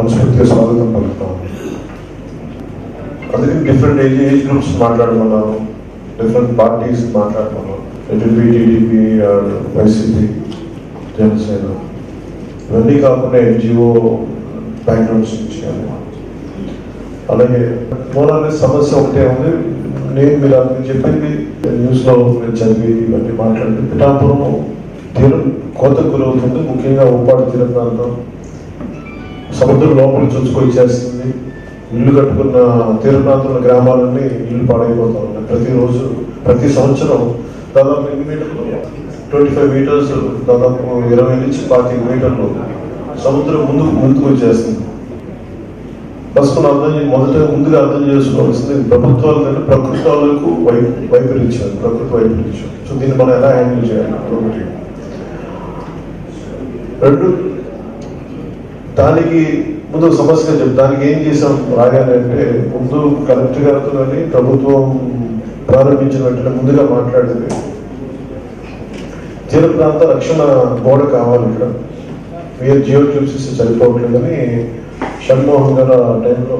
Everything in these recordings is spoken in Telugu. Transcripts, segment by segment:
మనస్ఫూర్తిగా స్వాగతం పలుకుతాం అందుకే డిఫరెంట్ ఏజ్ ఏజ్ గ్రూప్స్ మాట్లాడుకున్నాను డిఫరెంట్ పార్టీస్ మాట్లాడుకున్నాను టీడీపీ టీడీపీ వైసీపీ జనసేన. ఇవన్నీ కాకుండా ఎన్జిఓ బ్యాక్గ్రౌండ్స్ నుంచి అలాగే మూలాన్ని సమస్య ఒకటే ఉంది. నేను మీరు అందుకు చెప్పింది న్యూస్లో నేను చదివి ఇవన్నీ మాట్లాడి పిఠాపురం తీరం కోత గురవుతుంది. ముఖ్యంగా ఉప్పాడు తీరం ప్రాంతం. సముద్రం లోపల చొచ్చుకొని చేస్తుంది ఇల్లు కట్టుకున్న తీర గ్రామాలన్నీ ఇల్లు పాడైపోతా ఉన్నాయి ప్రతిరోజు ప్రతి సంవత్సరం దాదాపు ఎన్ని మీటర్లు? ట్వంటీ ఫైవ్ మీటర్స్ దాదాపు ఇరవై నుంచి పాతిక మీటర్లు సముద్రం ముందుకు ముందుకు వచ్చేస్తుంది. ఫస్ట్ మనం అర్థం మొదట ముందుగా అర్థం చేసుకోవాల్సింది ప్రభుత్వాలు కంటే ప్రకృతి వాళ్ళకు వై వైపరీత్యం ప్రకృతి వైపరీత్యం సో దీన్ని మనం ఎలా హ్యాండిల్ చేయాలి? ఒకటి రెండు దానికి ముందు సమస్య దానికి ఏం చేసాం రాగానే అంటే ముందు కలెక్టర్ గారితో కానీ ప్రభుత్వం ప్రారంభించిన వెంటనే ముందుగా మాట్లాడింది తీర ప్రాంత రక్షణ గోడ కావాలి ఇక్కడ. మీరు జియో ట్యూబ్స్ సరిపోవట్లేదని షణ్మోహన్ గారు ఆ టైంలో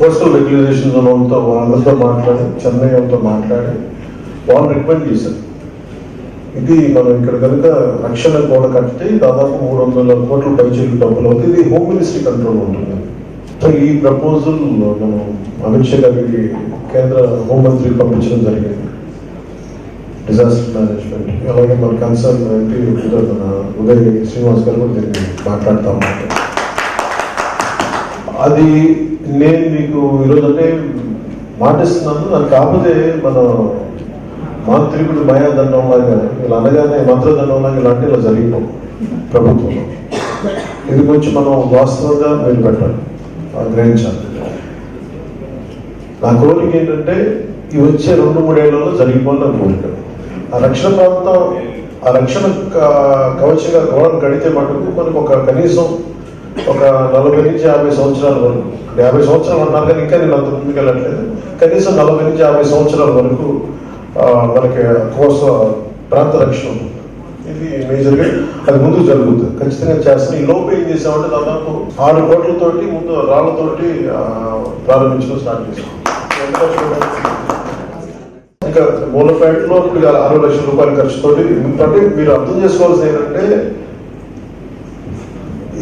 కోస్టల్ రెగ్యులేషన్ వాళ్ళతో వాళ్ళతో మాట్లాడి చెన్నై వాళ్ళతో మాట్లాడి వాళ్ళు రికమెండ్ చేశారు. ఇది మనం ఇక్కడ కనుక రక్షణ గోడ కట్టితే దాదాపు మూడు వందల కోట్ల పైచీలు డబ్బులు అవుతుంది. ఇది హోమ్ మినిస్ట్రీ కంట్రోల్ ఉంటుంది. సో ఈ ప్రపోజల్ మనం అమిత్ షా గారికి కేంద్ర హోంమంత్రి పంపించడం జరిగింది. డిజాస్టర్ మేనేజ్మెంట్ అలాగే మన కన్సర్న్ ఎంపీ మన ఉదయ్ శ్రీనివాస్ గారు కూడా దీన్ని మాట్లాడుతూ ఉన్నారు అది నేను మీకు ఈరోజు అంటే మాటిస్తున్నాను. అది కాకపోతే మన మాంత్రికుడు మాయాదండం లాగా ఇలా అనగానే మంత్రదండం లాగా ఇలాంటి ఇలా జరిగిపోవు ప్రభుత్వంలో. ఇది గురించి మనం వాస్తవంగా మీరు పెట్టాలి గ్రహించాలి. నా కోరిక ఏంటంటే ఈ వచ్చే రెండు మూడేళ్ళలో జరిగిపోవాలని కోరిక. ఆ రక్షణ ప్రాంతం ఆ రక్షణ కవచగా కవచంగా గోడలు కడితే మటుకు మనకు ఒక కనీసం ఒక నలభై నుంచి యాభై సంవత్సరాల వరకు యాభై సంవత్సరాలు అన్నారు కానీ ఇంకా నేను అంత ముందుకు వెళ్ళట్లేదు కనీసం నలభై నుంచి యాభై సంవత్సరాల వరకు మనకి కోస ప్రాంత రక్షణ ఉంటుంది. ఇది మేజర్గా అది ముందు జరుగుతుంది. ఖచ్చితంగా చేస్తాం. ఈ లోపు ఏం చేసామంటే దాదాపు ఆరు కోట్లతోటి ముందు రాళ్ళతోటి ప్రారంభించడం స్టార్ట్ చేసాం. ఇంకా మూలపేటలో ఇప్పుడు అరవై లక్షల రూపాయల ఖర్చుతోటి ఎందుకంటే మీరు అర్థం చేసుకోవాల్సింది ఏంటంటే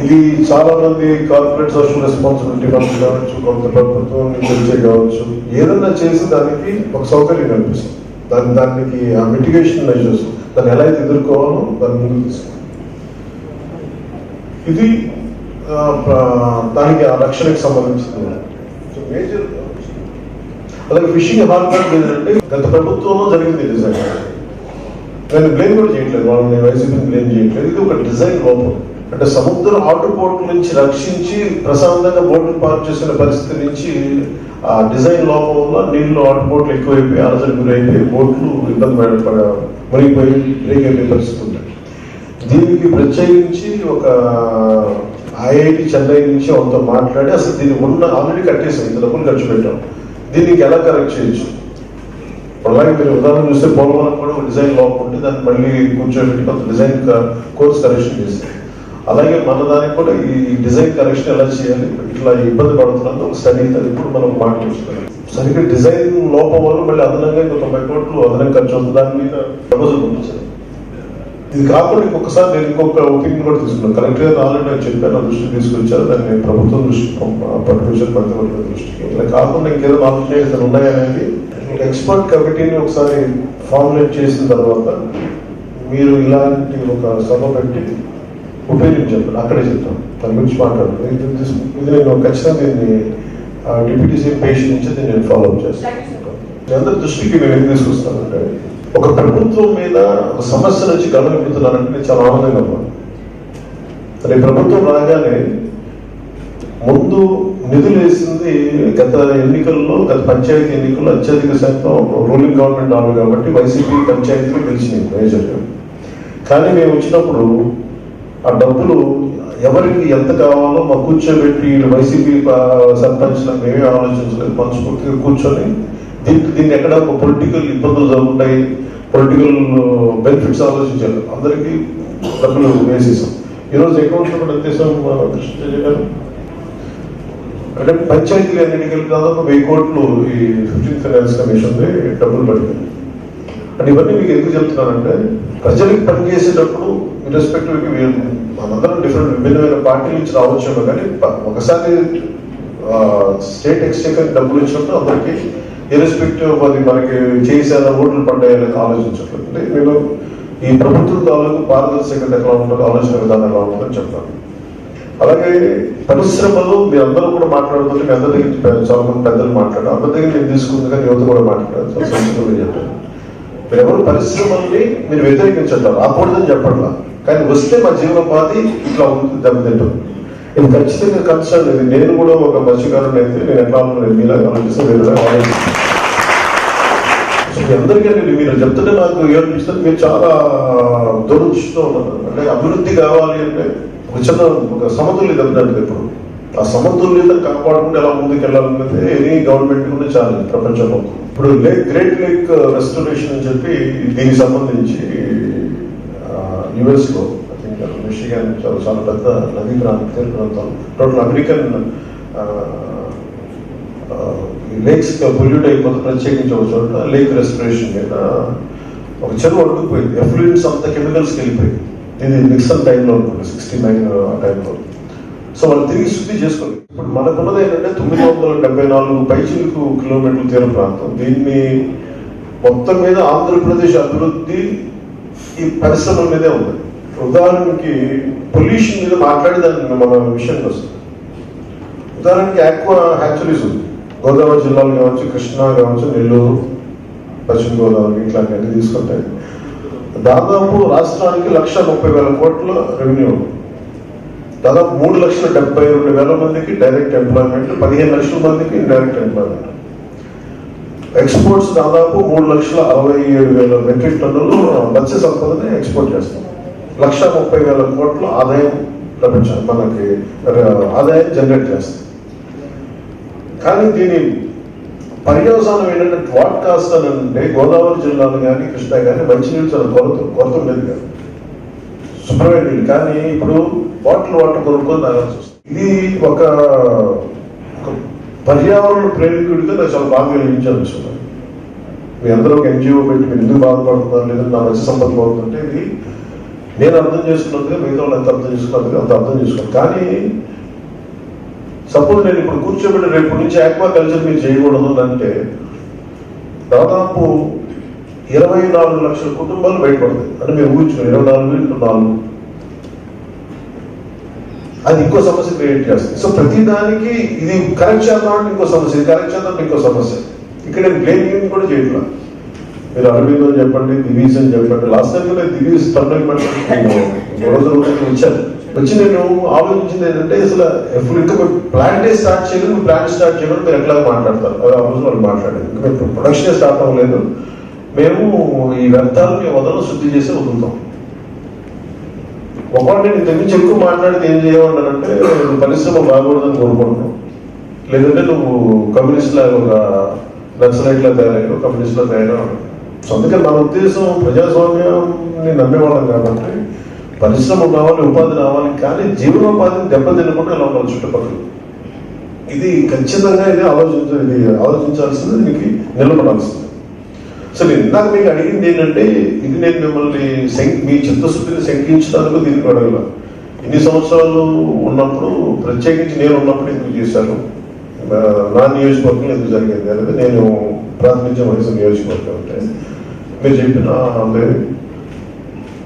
ఇది చాలా మంది కార్పొరేట్ సోషల్ రెస్పాన్సిబిలిటీ ఫండ్స్ కావచ్చు కొంత ప్రభుత్వం నుంచి కావచ్చు ఏదన్నా చేసి దానికి ఒక సౌకర్యం కల్పిస్తుంది. దాని దానికి ఆ మిటిగేషన్ మెజర్స్ దాన్ని ఎలా అయితే ఎదుర్కోవాలో దాన్ని ముందుకు తీసుకుంటాం. ఇది ఆ, దానికి ఆ రక్షణకి సంబంధించింది. మేజర్ అలాగే ఫిషింగ్ హార్బర్ ఏంటంటే గత ప్రభుత్వంలో జరిగింది డిజైన్ నేను బ్లేమ్ కూడా చేయట్లేదు. వాళ్ళని వైసీపీని బ్లేమ్ చేయట్లేదు. ఇది ఒక డిజైన్ లోపం. అంటే సముద్ర ఆటుపోట్ల నుంచి రక్షించి ప్రశాంతంగా బోట్లు పార్క్ చేసిన పరిస్థితి నుంచి ఆ డిజైన్ లోపం వల్ల నీళ్ళు ఆటుపోట్లు ఎక్కువైపోయి అలసట గురైపోయి బోట్లు ఇబ్బంది పడ- మునిగిపోయి బ్రేక్ అయిపోయే పరిస్థితి ఉంటాయి దీనికి ప్రత్యేకించి ఒక ఐఐటి చెన్నై నుంచి వాళ్ళతో మాట్లాడి అసలు దీన్ని ఉన్న ఆల్రెడీ కట్టేసాం ఇంత డబ్బులు ఖర్చు పెట్టాం. దీనికి ఎలా కరెక్ట్ చేయొచ్చు? అలాగే మీరు ఉదాహరణ చూస్తే పోలవరం కూడా ఒక డిజైన్ లోపం ఉంటే దాన్ని మళ్ళీ కూర్చోబెట్టి కొంత డిజైన్ కోర్స్ కరెక్షన్ చేస్తాం అలాగే మన దానికి కూడా ఈ డిజైన్ కరెక్షన్ ఎలా చేయాలి ఇట్లా ఇబ్బంది పడుతున్నది ఒక స్టడీ అది ఇప్పుడు మనం మాట్లాడుతున్నాం సరిగ్గా డిజైన్ లోపం వల్ల మళ్ళీ అదనంగా ఇంకో తొంభై అదనంగా ఖర్చు అవుతుంది. దాని మీద ప్రపోజల్ పంపించారు ఇది కాకుండా ఇంకొకసారి నేను ఇంకొక ఒపీనియన్ కూడా తీసుకున్నాను. కలెక్టర్ గారు ఆల్రెడీ నాకు చెప్పాను దృష్టికి తీసుకొచ్చారు. దాన్ని ప్రభుత్వం దృష్టికి పంప- పట్టుకొచ్చారు మంత్రివర్గ దృష్టికి. ఇలా కాకుండా ఇంకేదో ఆలోచన ఉన్నాయనేది ఎక్స్పర్ట్ కమిటీని ఒకసారి ఫార్ములేట్ చేసిన తర్వాత మీరు ఇలాంటి ఒక సభ పెట్టి చెప్పండి అక్కడే చెప్తాను దాని గురించి మాట్లాడు. ఇది నేను ఖచ్చితంగా దీన్ని డిప్యూటీసీ పేషెంట్ నుంచి నేను ఫాలో అప్ చేస్తాను. అందరి దృష్టికి నేను ఎందుకు తీసుకొస్తానంటే ఒక ప్రభుత్వం మీద ఒక సమస్య నుంచి గమనిపుతున్నానంటే నేను చాలా ఆనందంగా ఉన్నాను రేపు ప్రభుత్వం రాగానే ముందు నిధులు వేసింది గత ఎన్నికల్లో గత పంచాయతీ ఎన్నికల్లో అత్యధిక శాతం రూలింగ్ గవర్నమెంట్ ఆలు కాబట్టి వైసీపీ పంచాయతీలు గెలిచినాయి మేజర్గా కానీ మేము వచ్చినప్పుడు ఆ డబ్బులు ఎవరికి ఎంత కావాలో మా కూర్చోబెట్టి వైసీపీ సర్పంచ్లకు మేమే ఆలోచించలేదు మనస్ఫూర్తిగా కూర్చొని దీనికి దీన్ని ఎక్కడ ఒక పొలిటికల్ ఇబ్బందులు జరుగుతాయి పొలిటికల్ బెనిఫిట్స్ ఆలోచించారు. అందరికీ డబ్బులు వేసేసాం. ఈరోజు అకౌంట్లో కూడా ఎంతేసాం కృష్ణ గారు. అంటే పంచాయతీలు ఎన్నికలు దాదాపు వెయ్యి కోట్లు ఈ ఫిఫ్టీన్ ఫైనాన్స్ కమిషన్ డబ్బులు పడింది అంటే ఇవన్నీ మీకు ఎందుకు చెప్తున్నానంటే ప్రజలకు పనిచేసేటప్పుడు ఇర్రెస్పెక్టివ్ మనందరం డిఫరెంట్ విభిన్నమైన పార్టీల నుంచి రావచ్చు కానీ ఒకసారి స్టేట్ ఎక్స్చేకర్ డబ్బులు ఇచ్చినప్పుడు అందరికి ఇర్రెస్పెక్టివ్ అది మనకి చేసేలా ఓట్లు పడ్డాయని ఆలోచించట్లేదు. నేను ఈ ప్రభుత్వం తాలూకు పారదర్శకత ఎట్లా ఉంటుందో ఆలోచన విధానం ఎలా ఉంటుందని చెప్తాను. అలాగే పరిశ్రమలు మీరు అందరూ కూడా మాట్లాడుతుంటే మీ అందరి దగ్గర చాలా మంది పెద్దలు మాట్లాడారు. అందరి దగ్గర నేను తీసుకుంది కానీ యువత కూడా మాట్లాడారు. చాలా చెప్పారు. మీరు ఎవరు పరిశ్రమల్ని మీరు వ్యతిరేకించట్లా? రాకూడదని చెప్పట్లా? కానీ వస్తే మా జీవనోపాధి ఇట్లా ఉంటుంది దెబ్బతింటుంది ఇది ఖచ్చితంగా కన్సర్న్ ఇది. నేను కూడా ఒక మత్స్యకారుని అయితే నేను ఎట్లా ఉన్నాను మీలా ఆలోచిస్తాను సో నేను మీరు చెప్తుంటే నాకు ఏమనిపిస్తుంది? మీరు చాలా దురదృష్టితో ఉన్నారు. అంటే అభివృద్ధి కావాలి అంటే ఒక చిన్న ఒక సమతుల్యత ఉందండి ఇప్పుడు. ఆ సమతుల్యత కాపాడుకుంటే ఎలా ముందుకు వెళ్ళాలన్నది ఎనీ గవర్నమెంట్ కూడా చాలా ప్రపంచంలో. ఇప్పుడు లేక్ గ్రేట్ లేక్ రెస్టోరేషన్ అని చెప్పి దీనికి సంబంధించి యుఎస్లో ఐ థింక్ మిషిగన్ చాలా చాలా పెద్ద నదీ ప్రాంతం తీర ప్రాంతం టోటల్ అమెరికన్ లేక్స్ పొల్యూట్ అయిపోతే ప్రత్యేకించి ఒక చోట లేక్ రెస్పిరేషన్ మీద ఒక చెరువు అడ్డుకుపోయింది ఎఫ్లూయన్స్ అంత కెమికల్స్కి వెళ్ళిపోయింది. ఇది నిక్సన్ టైంలో అనుకుంటా సిక్స్టీ నైన్ ఆ టైంలో. సో వాళ్ళు తిరిగి శుద్ధి చేసుకోలేదు ఇప్పుడు మనకున్నది ఏంటంటే తొమ్మిది వందల డెబ్బై నాలుగు పైచిలకు కిలోమీటర్ల తీర ప్రాంతం. దీన్ని మొత్తం మీద ఆంధ్రప్రదేశ్ అభివృద్ధి ఈ పరిశ్రమల మీదే ఉంది. ఉదాహరణకి పొల్యూషన్ మీద మాట్లాడేదాన్ని మన విషయానికి వస్తుంది. ఉదాహరణకి ఆక్వా హ్యాచరీస్ ఉంది. గోదావరి జిల్లాలు కావచ్చు కృష్ణా కావచ్చు నెల్లూరు పశ్చిమ గోదావరి ఇట్లాంటివన్నీ తీసుకుంటాయి. దాదాపు రాష్ట్రానికి లక్ష ముప్పై వేల కోట్ల రెవెన్యూ దాదాపు మూడు లక్షల డెబ్బై రెండు వేల మందికి డైరెక్ట్ ఎంప్లాయ్మెంట్ పదిహేను లక్షల మందికి ఇండైరెక్ట్ ఎంప్లాయ్మెంట్. ఎక్స్పోర్ట్స్ దాదాపు మూడు లక్షల అరవై ఏడు వేల మెట్రిక్ టన్నులు మత్స్య సంపదని ఎక్స్పోర్ట్ చేస్తాం. లక్ష ముప్పై వేల కోట్ల ఆదాయం లభించాలి మనకి ఆదాయం జనరేట్ చేస్తాం. కానీ దీని పర్యవసానం ఏంటంటే వాట్ కాస్ట్ అని అంటే గోదావరి జిల్లాలో కానీ కృష్ణా కానీ మంచినీళ్ళు చాలా కొరత కొరత ఉండేది కాదు. శుభ్రమైన నీళ్ళు కానీ ఇప్పుడు బాటిల్ వాటర్ కొనుక్కొని తాగాల్సి వస్తుంది. ఇది ఒక పర్యావరణ ప్రేమికుడిగా నాకు చాలా బాగా అనిపించాల్సింది మీ అందరూ ఒక ఎన్జిఓ పెట్టి మీరు ఎందుకు బాధపడుతున్నారు లేదంటే నా మంచి సంపద పోతుంటే ఇది నేను అర్థం చేసుకున్నట్టుగా మిగతా వాళ్ళు ఎంత అర్థం చేసుకున్నట్టుగా అంత అర్థం చేసుకోండి కానీ సపోజ్ నేను ఇప్పుడు కూర్చోబెట్టి రేపు నుంచి ఆక్వా కల్చర్ మీరు చేయకూడదు అంటే దాదాపు ఇరవై నాలుగు లక్షల కుటుంబాలు బయటపడతాయి. అంటే మీరు ఊహించుకో ఇరవై నాలుగు ఇంటూ నాలుగు అది ఇంకో సమస్య క్రియేట్ చేస్తుంది సో ప్రతి దానికి ఇది కరెక్ట్ చేద్దామంటే ఇంకో సమస్య ఇది కరెక్ట్ చేద్దామంటే ఇంకో సమస్య. ఇక్కడ నేను బ్లేమ్ కూడా చేయట్లా. మీరు అరవింద్ అని చెప్పండి దివీస్ అని చెప్పండి. లాస్ట్ టైం కూడా దివీస్ టర్నల్ రోజు రోజు వచ్చాను. వచ్చి నేను ఆలోచించింది ఏంటంటే అసలు ఎప్పుడు ఇంకా ప్లాంట్ స్టార్ట్ చేయలేదు నువ్వు ప్లాంట్ స్టార్ట్ చేయడం మీరు ఎట్లా మాట్లాడతారు. అది ఆ రోజు వాళ్ళు మాట్లాడేది ఇంకా ప్రొడక్షన్ స్టార్ట్ అవ్వలేదు. మేము ఈ వ్యర్థాలని వదలను శుద్ధి చేసి వదులుతాం. ఒకటి నేను ఇంతకు ఎక్కువ మాట్లాడితే ఏం చేయమంటానంటే నువ్వు పరిశ్రమ బాగకూడదని కోరుకుంటున్నాను లేదంటే నువ్వు కమ్యూనిస్ట్ లాగా ఒక నక్సలైట్ లా తయారయ్యావు కమ్యూనిస్ట్ లా తయారయ్యావు సో మన ఉద్దేశం ప్రజాస్వామ్యాన్ని నమ్మేవాళ్ళం కాబట్టి పరిశ్రమ కావాలి ఉపాధి రావాలి కానీ జీవనోపాధిని దెబ్బతినకుండా ఇలా ఉండాలి చుట్టుపక్కల? ఇది ఖచ్చితంగా ఇది ఆలోచించ ఇది ఆలోచించాల్సింది దీనికి నిలబడాల్సింది. సో నేను ఇందాక మీకు అడిగింది ఏంటంటే ఇది నేను మిమ్మల్ని మీ చిత్తశుద్ధిని శంకించడానికి దీనికి అడగల ఇన్ని సంవత్సరాలు ఉన్నప్పుడు ప్రత్యేకించి నేను ఉన్నప్పుడు ఎందుకు చేశాను నా నియోజకవర్గం ఎందుకు జరిగింది? అనేది నేను ప్రాతినిధ్యం వహించిన నియోజకవర్గం అంటే మీరు చెప్పిన లేదు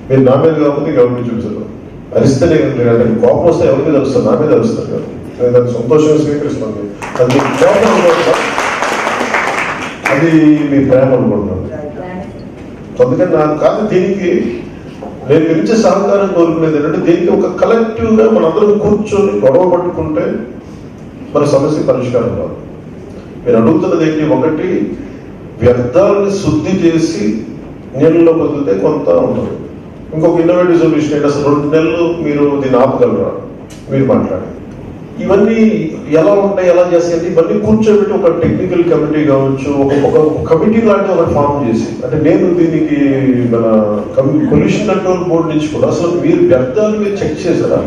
మీరు నా మీద కాకపోతే గవర్నమెంట్ చూపించరు. అరిస్తేనే కదా కోపం వస్తే ఎవరి మీద అరుస్తారు? నా మీద అరుస్తారు కదా. నేను దాన్ని సంతోషంగా స్వీకరిస్తాను. అది మీ కోపం అది మీ ప్రేమ అనుకుంటున్నాను. అందుకని నాకు కాదు దీనికి నేను ఇచ్చే సహకారం కోరుకునేది ఏంటంటే దీనికి ఒక కలెక్టివ్గా మనందరం కూర్చొని గొడవ పట్టుకుంటే మన సమస్య పరిష్కారం కాదు. మీరు అడుగుతున్నది ఏంటి? ఒకటి వ్యర్థాలని శుద్ధి చేసి నీళ్ళలో వదిలితే కొంత ఉంటుంది. ఇంకొక ఇన్నోవేటివ్ సొల్యూషన్ ఏంటి? అసలు రెండు నెలలు మీరు దీన్ని ఆపగలరా? మీరు మాట్లాడి ఇవన్నీ ఎలా ఉంటాయి ఎలా చేస్తాయి ఇవన్నీ కూర్చోబెట్టి ఒక టెక్నికల్ కమిటీ కావచ్చు ఒక ఒక కమిటీ లాంటి ఒకటి ఫామ్ చేసి అంటే నేను దీనికి మన పొల్యూషన్ కంట్రోల్ బోర్డు నుంచి కూడా అసలు మీరు వ్యర్థాలు మీరు చెక్ చేశారా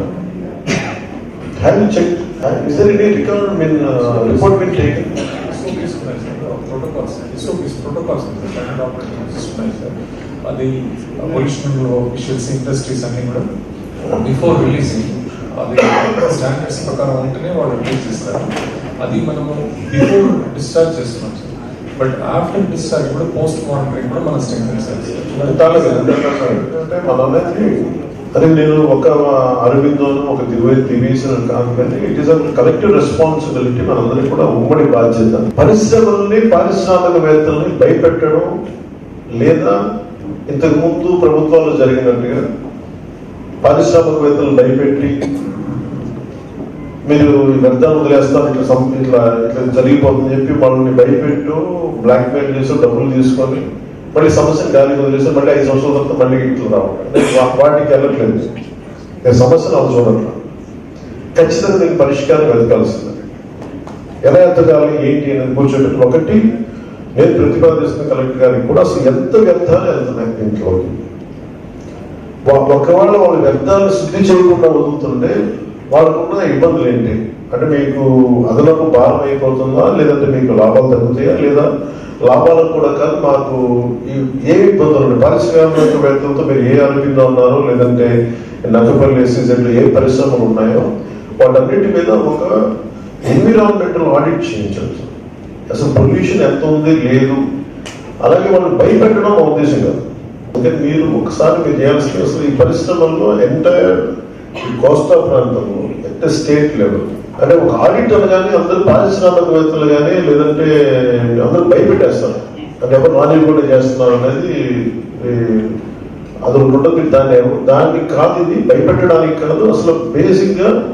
have check Is there any record, I mean, uh, report been taken? SOPs అది పొల్యూషన్ ఆఫీషియల్స్ ఇండస్ట్రీస్ అన్ని కూడా బిఫోర్ రిలీజింగ్ అది స్టాండర్డ్స్ ప్రకారం ఉంటేనే వాళ్ళు రిలీజ్ చేస్తారు. అది మనము బిఫోర్ డిశ్చార్జ్ చేస్తున్నాం. సార్ బట్ ఆఫ్టర్ డిశ్చార్జ్ కూడా పోస్ట్ మానిటరింగ్ కూడా మనం స్ట్రెంగ్ అది. తాలూకు అదే నేను ఒక అరవిందోను ఒక దివ్య దివేసిన కాదు కానీ it is a collective responsibility మనందరికీ కూడా ఉమ్మడి బాధ్యత. పరిశ్రమల్ని పారిశ్రామికవేత్తల్ని భయపెట్టడం లేదా ఇంతకుముందు ప్రభుత్వాలు జరిగినట్టుగా పారిశ్రామికవేత్తలు భయపెట్టి మీరు ఈ వ్యర్థాలు ఇట్లా సమ్ ఇట్లా ఇట్లా జరిగిపోతుందని చెప్పి వాళ్ళని భయపెట్టు బ్లాక్ మెయిల్ చేసి డబ్బులు తీసుకొని మళ్ళీ సమస్యను గాలి వదిలేసి మళ్ళీ ఐదు సంవత్సరాల తర్వాత మళ్ళీ ఇట్లా రావడం వాటికి వెళ్ళట్లేదు. నేను సమస్యను అవి చూడట్లా. ఖచ్చితంగా నేను పరిష్కారం వెతకాల్సింది. ఎలా ఎత్తగాలి ఏంటి అనేది కూర్చోబెట్టి ఒకటి నేను ప్రతిపాదిస్తున్న కలెక్టర్ గారికి కూడా అసలు ఎంత వ్యర్థాలు వెళ్తున్నాయి దీంట్లో ఒకవేళ వాళ్ళ వ్యర్థాలు శుద్ధి చేయకుండా వదులుతుంటే వాళ్ళకున్న ఇబ్బందులు ఏంటి అంటే మీకు అదనపు భారం అయిపోతుందా? లేదంటే మీకు లాభాలు తగ్గుతాయా? లేదా లాభాలకు కూడా కాదు మాకు ఏ ఇబ్బందులు ఉన్నాయి పారిశ్రామికవేత్తలతో మీరు ఏ అనుకుందా ఉన్నారో లేదంటే నక్కపల్లి ఎస్సీజెడ్లు ఏ పరిశ్రమలు ఉన్నాయో వాటన్నిటి మీద ఒక ఎన్విరాన్మెంటల్ ఆడిట్ చేయించాలి అసలు పొల్యూషన్ ఎంత ఉంది? లేదు. అలాగే వాళ్ళు భయపెట్టడం మా ఉద్దేశం కాదు. అందుకని మీరు ఒకసారి మీరు చేయాల్సిన అసలు ఈ పరిశ్రమల్లో ఎంటైర్ కోస్తా ప్రాంతము ఎంత స్టేట్ లెవెల్. అంటే ఒక ఆడిటర్ కానీ అందరూ పారిశ్రామికవేత్తలు కానీ లేదంటే అందరూ భయపెట్టేస్తారు. అంటే ఎవరు నాని కూడా చేస్తున్నారు అనేది అది ఉంటుంది. దాన్ని ఎవ- దాన్ని కాదు ఇది. భయపెట్టడానికి కాదు. అసలు బేసిక్గా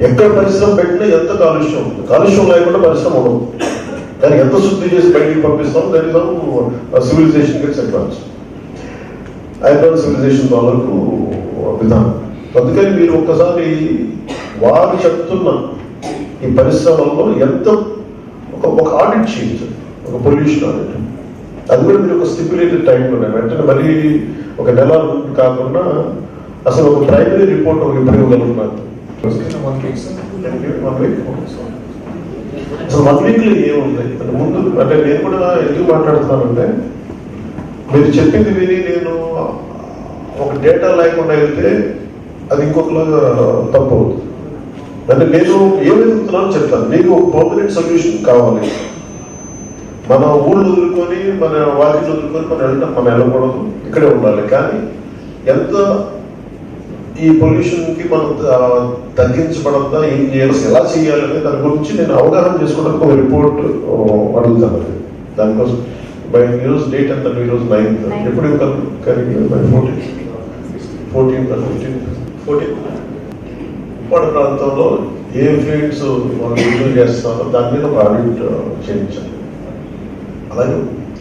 ఎక్కడ పరిశ్రమ పెట్టినా ఎంత కాలుష్యం ఉంటుంది. కాలుష్యం లేకుండా పరిశ్రమ ఉండదు. దాన్ని ఎంత శుద్ధి చేసి బయటికి పంపిస్తాం that is civilisation gets advance iron civilisation వాళ్ళకు విధానం. అందుకని మీరు ఒక్కసారి వారు చెప్తున్న ఈ పరిశ్రమల్లో ఎంత ఒక ఒక ఆడిట్ చేయించండి ఒక పొల్యూషన్ ఆడిట్ అది కూడా మీరు ఒక స్టిపులేటెడ్ టైంలోనే వెంటనే మరీ ఒక నెల కాకుండా అసలు ఒక ప్రైమరీ రిపోర్ట్ ఒక ఇప్పుడు ఇవ్వగలుగుతున్నారు అసలు వన్ వీక్లో ఏముంది? అంటే ముందు అంటే నేను కూడా ఎందుకు మాట్లాడుతున్నానంటే మీరు చెప్పింది విని నేను ఒక డేటా లేకుండా వెళ్తే అది ఇంకొకలాగా తప్పు అవుతుంది అంటే నేను ఏం వెతుకుతున్నానో చెప్తాను. నీకు ఒక పర్మనెంట్ సొల్యూషన్ కావాలి. మన ఊళ్ళు వదులుకొని మన వాకిలు వదులుకొని మనం వెళ్ళటం మనం వెళ్ళకూడదు ఇక్కడే ఉండాలి. కానీ ఎంత ఈ పొల్యూషన్కి మనం ఆ, తగ్గించబడద్దా ఏం చేయాలి ఎలా చేయాలి దాని గురించి నేను అవగాహన చేసుకోవడానికి ఒక రిపోర్ట్ అడుగుతాను అది. దానికోసం బై ఈరోజు డేట్ ఎంత? ఈరోజు నైన్త్. ఎప్పుడు కలిగి బై ఫోర్టీన్. ఫోర్టీన్ ఫిఫ్టీన్ పోటీ. ఉప్పాడ ప్రాంతంలో ఏ ఫీల్డ్స్ వాళ్ళు రివ్యూ చేస్తున్నారో దాని మీద ఒక ఆడిట్ చేయించాలి అలాగే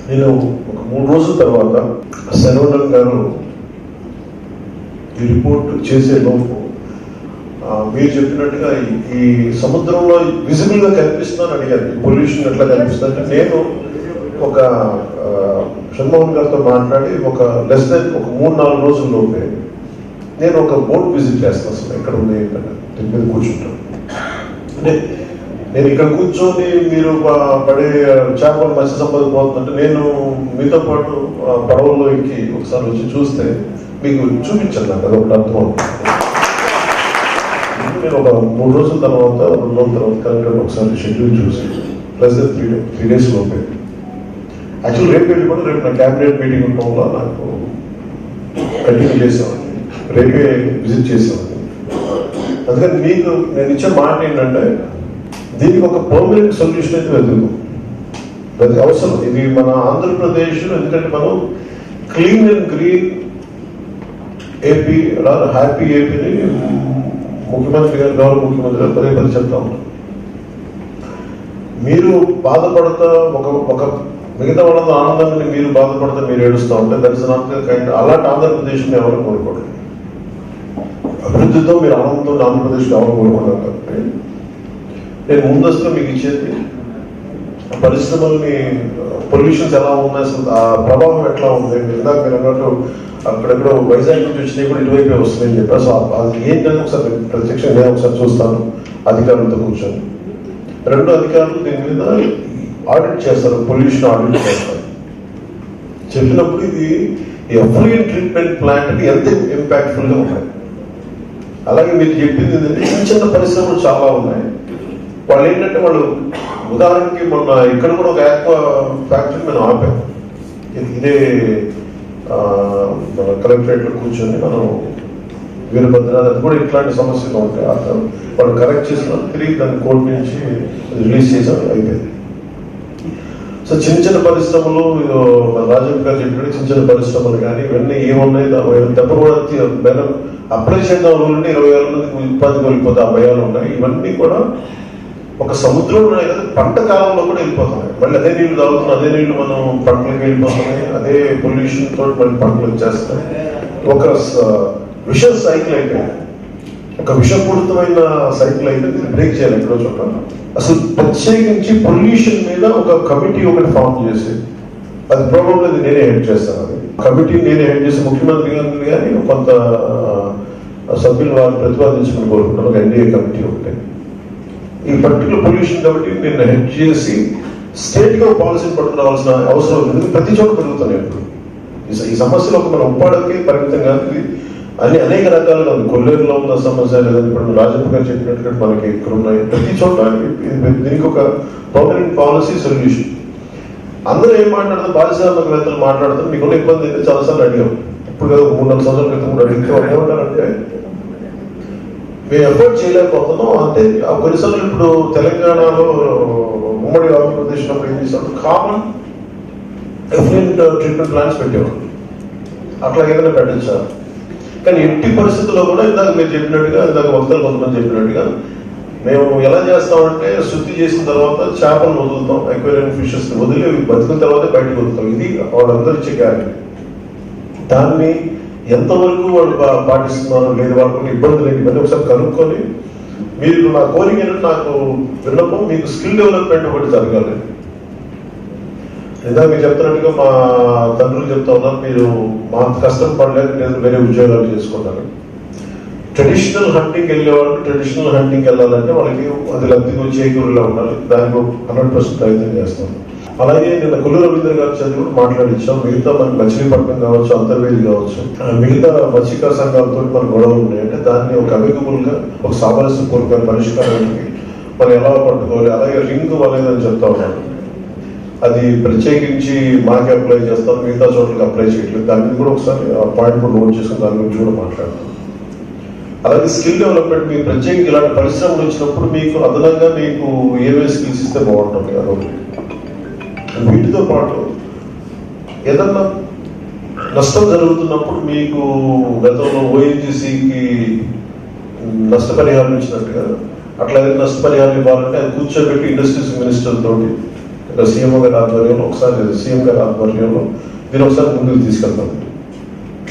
నేను ఒక మూడు రోజుల తర్వాత శరవణన్ గారు ఈ రిపోర్ట్ చేసే లోపు మీరు చెప్పినట్టుగా ఈ- సముద్రంలో విజిబుల్గా కనిపిస్తున్నాను కనిపిస్తుందని అడిగారు పొల్యూషన్ ఎట్లా కనిపిస్తుంది? అంటే నేను ఒక షణ్మోహన్ గారితో మాట్లాడి ఒక లెస్ దెన్ ఒక మూడు నాలుగు రోజుల్లోపే నేను ఒక బోట్ విజిట్ చేస్తాను అసలు ఎక్కడ ఉంది ఏంటంటే దీని మీద కూర్చుంటాను. అంటే నేను ఇక్కడ కూర్చొని మీరు పడే చేపలు మత్స్య సంపద పోతుందంటే నేను మీతో పాటు పడవల్లో ఎక్కి ఒకసారి వచ్చి చూస్తే మీకు చూపించాను నాకు అదొకటి అర్థం అవుతుంది నేను ఒక మూడు రోజుల తర్వాత రెండు రోజుల తర్వాత కరెక్ట్గా ఒకసారి షెడ్యూల్ చూసి ప్లస్ త్రీ త్రీ డేస్ లోపే. యాక్చువల్ రేపు వెళ్ళి కూడా రేపు నా క్యాబినెట్ మీటింగ్ ఉండడం వల్ల నాకు కంటిన్యూ చేసాను రైల్వే విజిట్ చేసాం అందుకని మీకు నేను ఇచ్చే మాట ఏంటంటే దీనికి ఒక పర్మనెంట్ సొల్యూషన్ అయితే వెతుకు. అది అవసరం. ఇది మన ఆంధ్రప్రదేశ్ ఎందుకంటే మనం clean and green AP happy ఏపీని ముఖ్యమంత్రి గారు గౌరవ ముఖ్యమంత్రి గారు పదే పదే చెప్తా ఉన్నారు. మీరు బాధపడతా ఒక ఒక మిగతా వాళ్ళతో ఆనందాన్ని మీరు బాధపడతా మీరు ఏడుస్తూ ఉంటే దట్ ఇస్ నాట్ కైండ్ అలాంటి ఆంధ్రప్రదేశ్ని ఎవరు కోరుకోవడం అభివృద్ధితో మీరు ఆనందంతో ఆంధ్రప్రదేశ్ ఎవరు కోరుకున్నారు కాబట్టి నేను ముందస్తుగా మీకు ఇచ్చేది పరిశ్రమల్ని పొల్యూషన్స్ ఎలా ఉన్నాయి అసలు ఆ ప్రభావం ఎట్లా ఉంది? ఇందాక మీరు అన్నట్టు అక్కడెక్కడో వైజాగ్ నుంచి వచ్చినాయి కూడా ఇటువైపే వస్తున్నాయని చెప్పారు సో అది ఏంటని ఒకసారి ప్రత్యక్షంగా నేను ఒకసారి చూస్తాను అధికారులతో కూర్చొని. రెండు అధికారులు దీని మీద ఆడిట్ చేస్తారు పొల్యూషన్ ఆడిట్ చేస్తారు. చెప్పినప్పుడు ఇది ఎఫ్లూయెంట్ ట్రీట్మెంట్ ప్లాంట్ ఎంత ఇంపాక్ట్ఫుల్గా అలాగే మీరు చెప్పింది ఏంటంటే చిన్న చిన్న పరిశ్రమలు చాలా ఉన్నాయి. వాళ్ళు ఏంటంటే వాళ్ళు ఉదాహరణకి మొన్న ఇక్కడ కూడా ఒక యాక్వా ఫ్యాక్టరీ మేము ఆపాం. ఇదే మన కలెక్టరేట్లో కూర్చొని మనం వీరభద్ర అది కూడా ఇట్లాంటి సమస్యలు ఉంటాయి. అతను వాళ్ళు కరెక్ట్ చేసిన తిరిగి దాన్ని కోర్టు నుంచి రిలీజ్ చేసాం అయిపోయింది. సో చిన్న చిన్న పరిశ్రమలు రాజీవ్ గారు చెప్పినట్టు చిన్న చిన్న పరిశ్రమలు కానీ ఇవన్నీ ఏమున్నాయి? దెబ్బ కూడా తీ- బెనం అప్లై నుండి ఇరవై వేల మందికి ఉత్పత్తి కోల్పోతే ఆ భయాలు ఉన్నాయి. ఇవన్నీ కూడా ఒక సముద్రంలో ఉన్నాయి కదా పంట కాలంలో కూడా వెళ్ళిపోతున్నాయి. మళ్ళీ అదే నీళ్ళు తాగుతున్నాయి అదే నీళ్ళు మనం పంటలకు వెళ్ళిపోతున్నాయి అదే పొల్యూషన్ తోటి మళ్ళీ పంటలు వచ్చేస్తాయి ఒక విష సైకిల్ అయిపోయింది ఒక విషపూరితమైన సైకిల్ అయితే బ్రేక్ చేయాలి ఎక్కడో చోట. అసలు ప్రత్యేకించి పొల్యూషన్ మీద ఒక కమిటీ ఒకటి ఫామ్ చేసి అది ప్రాబ్లం అది నేనే హెడ్ చేస్తాను. అది కమిటీ నేనే హెడ్ చేసి ముఖ్యమంత్రి గారిని కానీ కొంత సభ్యులు వారిని ప్రతిపాదించుకుని కోరుకుంటాం ఒక ఎన్డీఏ కమిటీ ఒకటి. ఈ పర్టికులర్ పొల్యూషన్ కాబట్టి నేను హెడ్ చేసి స్టేట్గా పాలసీని పట్టుకురావాల్సిన అవసరం ఉంది ప్రతి చోట పెరుగుతున్నాయి ఇప్పుడు ఈ సమస్యలో ఒక మన ఉప్పాడకి పరిమితం కాదు అన్ని అనేక రకాలుగా ఉంది. కొల్లేరులో ఉన్న సమస్య లేదంటే ఇప్పుడు రాజప్ప గారు చెప్పినట్టుగా మనకి ఇక్కడ ఉన్నాయి. ప్రతి చోట ఇది- దీనికి ఒక పర్మనెంట్ పాలసీ సొల్యూషన్ అందరూ ఏం మాట్లాడుతారు? పారిశ్రామికవేత్తలు మాట్లాడుతారు. మీకున్న ఇబ్బంది అయితే చాలాసార్లు అడిగాం. ఇప్పుడు కాదు, మూడు నాలుగు సంవత్సరాల క్రితం కూడా అడిగితే వాళ్ళు ఏమంటారంటే మేము ఎఫర్ట్ చేయలేకపోతున్నాం అంటే ఆ కొన్నిసార్లు ఇప్పుడు తెలంగాణలో ఉమ్మడి ఆంధ్రప్రదేశ్ ఏం చేశారు? కామన్ ఎఫ్లెంట్ ట్రీట్మెంట్ ప్లాన్స్ పెట్టేవారు. అట్లా ఏదైనా పెట్టించారు కానీ ఎట్టి పరిస్థితుల్లో కూడా ఇందాక మీరు చెప్పినట్టుగా ఇందాక వక్తలు కొంతమంది చెప్పినట్టుగా మేము ఎలా చేస్తామంటే శుద్ధి చేసిన తర్వాత చేపలు వదులుతాం ఎక్వేరియం ఫిషెస్ వదిలి బతికిన తర్వాత బయటకు వదులుతాం. ఇది వాళ్ళందరూ ఇచ్చే గ్యారెంటీ దాన్ని ఎంతవరకు వాళ్ళు పాటిస్తున్నారో లేదు వాళ్ళకు ఇబ్బందులు ఏంటి ఇవన్నీ ఒకసారి కనుక్కొని మీరు నా కోరిక నాకు విన్నపం మీకు స్కిల్ డెవలప్మెంట్ ఒకటి జరగాలి. లేదా మీరు చెప్తున్నట్టుగా మా తండ్రులు చెప్తా ఉన్నారు మీరు మా కష్టం పడలేదు నేను వేరే ఉద్యోగాలు చేసుకున్నాను. ట్రెడిషనల్ హంటింగ్ వెళ్ళే వాళ్ళు ట్రెడిషనల్ హంటింగ్ వెళ్ళాలంటే వాళ్ళకి అది లబ్ధి చేకూరులో ఉండాలి. దానికి హండ్రెడ్ పర్సెంట్ ప్రయత్నం చేస్తాను. అలాగే నిన్న కొల్లు రవీంద్ర గారి చదివి కూడా మాట్లాడించాం. మిగతా మనకి మచిలీపట్నం కావచ్చు అంతర్వేది కావచ్చు మిగతా మత్స్యకార సంఘాలతో మన గొడవలు ఉన్నాయంటే దాన్ని ఒక అమికబుల్గా ఒక సామరస్యపూర్వక పరిష్కారానికి మనం ఎలా పట్టుకోవాలి? అలాగే రింగ్ వలేదని చెప్తా ఉన్నాను అది ప్రత్యేకించి మాకే అప్లై చేస్తాం మిగతా చోట్లకి అప్లై చేయట్లేదు. దాని మీద కూడా ఒకసారి అపాయింట్మెంట్ నోట్ చేసుకుని దాని గురించి కూడా మాట్లాడతాం. అలాగే స్కిల్ డెవలప్మెంట్ మీకు ప్రత్యేకంగా ఇలాంటి పరిశ్రమలు వచ్చినప్పుడు మీకు అదనంగా మీకు ఏవే స్కిల్స్ ఇస్తే బాగుంటుంది? అదొకటి వీటితో పాటు ఏదన్నా నష్టం జరుగుతున్నప్పుడు మీకు గతంలో ఓఎన్జీసీకి నష్టపరిహారం ఇచ్చినట్టుగా అట్లా ఏదైనా నష్టపరిహారం ఇవ్వాలంటే అది కూర్చోబెట్టి ఇండస్ట్రీస్ మినిస్టర్ తోటి సీఎం గారి ఆధ్వర్యంలో ఒకసారి సీఎం గారి ఆధ్వర్యంలో దీని ఒకసారి ముందుకు తీసుకెళ్తాం.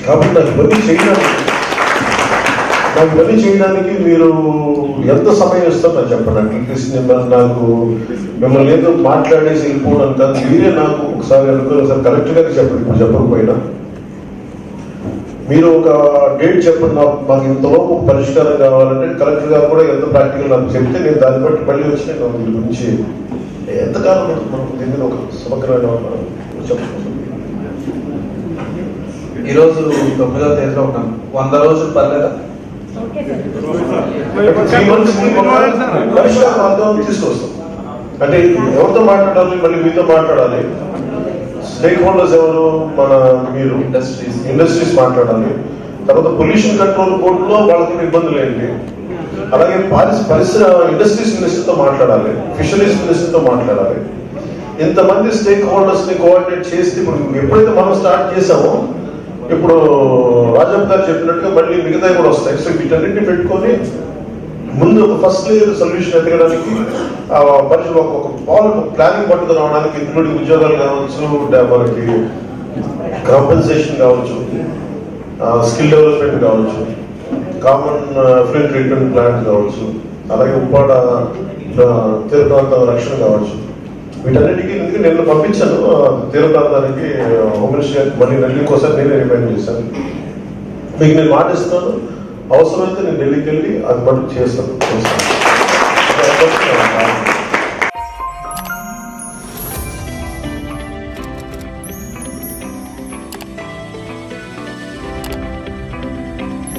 కాబట్టి నాకు ఇవన్నీ చేయడానికి నాకు పని చేయడానికి మీరు ఎంత సమయం ఇస్తారో నాకు చెప్పండి ఇంగ్లీష్ నెంబర్ నాకు మిమ్మల్ని ఏదో మాట్లాడేసి వెళ్ళిపోవడం కాదు. మీరే నాకు ఒకసారి అనుకుని ఒకసారి కరెక్ట్ చెప్పండి. ఇప్పుడు చెప్పకపోయినా. మీరు ఒక డేట్ చెప్పండి. నాకు మాకు ఇంతలోపు పరిష్కారం కావాలంటే కరెక్ట్గా కూడా ఎంత ప్రాక్టికల్ నాకు చెప్తే నేను దాన్ని బట్టి మళ్ళీ వచ్చి నేను దీని గురించి ఎంతకాలం మనకు దీని మీద ఒక సమగ్రమైన చెప్పండి ఈ తొమ్మిదో తేదీలో ఉన్నాం. వంద రోజులు పర్లేదా త్రీ మంత్స్ పరిష్కార మార్గం తీసుకొస్తాం అంటే ఎవరితో మాట్లాడాలి? మళ్ళీ మీతో మాట్లాడాలి. స్టేక్ హోల్డర్స్ ఎవరు? మన మీరు ఇండస్ట్రీస్ ఇండస్ట్రీస్ మాట్లాడాలి. తర్వాత పొల్యూషన్ కంట్రోల్ బోర్డులో వాళ్ళకి ఇబ్బందులు ఏంటి? అలాగే పారిస్ పరిశ్రమ ఇండస్ట్రీస్ మినిస్టర్తో మాట్లాడాలి. ఫిషరీస్ మినిస్టర్తో మాట్లాడాలి. ఇంతమంది స్టేక్ హోల్డర్స్ని కోఆర్డినేట్ చేసి ఇప్పుడు ఎప్పుడైతే మనం స్టార్ట్ చేసామో ఇప్పుడు రాజప్ప గారు చెప్పినట్టుగా మళ్ళీ మిగతా కూడా వస్తాయి. సో వీటన్నిటిని పెట్టుకొని ముందు ఒక ఫస్ట్ లేయర్ సొల్యూషన్ ఎదగడానికి ఆ ఒక ప్లానింగ్ పట్టుకు రావడానికి ఇంక్లూడింగ్ ఉద్యోగాలు కావచ్చు డా- మనకి కాంపెన్సేషన్ కావచ్చు స్కిల్ డెవలప్మెంట్ కావచ్చు కామన్ ఫ్రీ ట్రీట్మెంట్ ప్లాంట్ కావచ్చు అలాగే ఉప్పాడ తీర ప్రాంత రక్షణ కావచ్చు. వీటన్నిటికీ ఎందుకు నేను పంపించాను. తీర ప్రాంతానికి హోమ్ మినిస్టర్ మళ్ళీ నెల్లి నేనే రిమైండ్ చేశాను. మీకు నేను మాట ఇస్తాను. అవసరమైతే నేను ఢిల్లీకి వెళ్ళి అది మటుకు చేస్తాను. చేస్తాను.